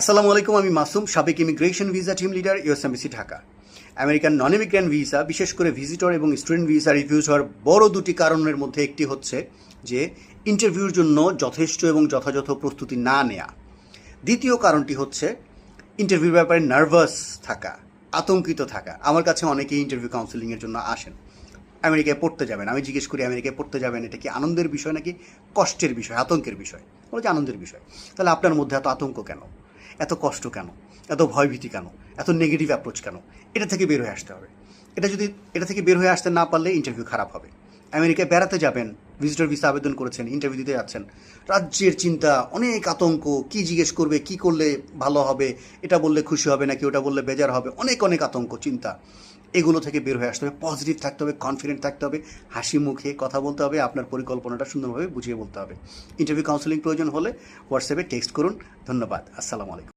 আসসালামু আলাইকুম, আমি মাসুম, সাবেক immigration visa team leader USMBC Dhaka. American non immigrant visa বিশেষ করে ভিজিটর এবং স্টুডেন্ট ভিসা রিফিউজ হওয়ার বড় দুটি কারণের মধ্যে একটি হচ্ছে যে ইন্টারভিউর জন্য যথেষ্ট এবং যথাযথ প্রস্তুতি না নেওয়া দ্বিতীয় কারণটি হচ্ছে ইন্টারভিউর ব্যাপারে নার্ভাস থাকা, আতঙ্কিত থাকা। আমার কাছে অনেকেই ইন্টারভিউ কাউন্সিলিংয়ের জন্য আসেন। আমেরিকায় পড়তে যাবেন। আমি জিজ্ঞেস করি, আমেরিকায় পড়তে যাবেন? এটা কি আনন্দের বিষয় নাকি কষ্টের বিষয়, আতঙ্কের বিষয়? বলে আনন্দের বিষয়। তাহলে আপনার মধ্যে এত আতঙ্ক কেন? এত কষ্ট কেন? এত ভয়ভীতি কেন? এত নেগেটিভ অ্যাপ্রোচ কেন? এটা থেকে বের হয়ে আসতে হবে। এটা যদি, এটা থেকে বের হয়ে আসতে না পারলে ইন্টারভিউ খারাপ হবে। আমেরিকায় বেড়াতে যাবেন। ভিজিটর ভিসা আবেদন করেছেন ইন্টারভিউ দিতে যাচ্ছেন। রাজ্যের চিন্তা, অনেক আতঙ্ক, কি জিজ্ঞেস করবে, কি করলে ভালো হবে, এটা বললে খুশি হবে নাকি ওটা বললে বেজার হবে, অনেক অনেক আতঙ্ক, চিন্তা। এগুলো থেকে বের হয়ে আসতে হবে পজিটিভ থাকতে হবে কনফিডেন্ট থাকতে হবে, হাসি মুখে কথা বলতে হবে, আপনার পরিকল্পনাটা সুন্দরভাবে বুঝিয়ে বলতে হবে। ইন্টারভিউ কাউন্সিলিং প্রয়োজন হলে হোয়াটসঅ্যাপে টেক্সট করুন। ধন্যবাদ, আসসালামু আলাইকুম।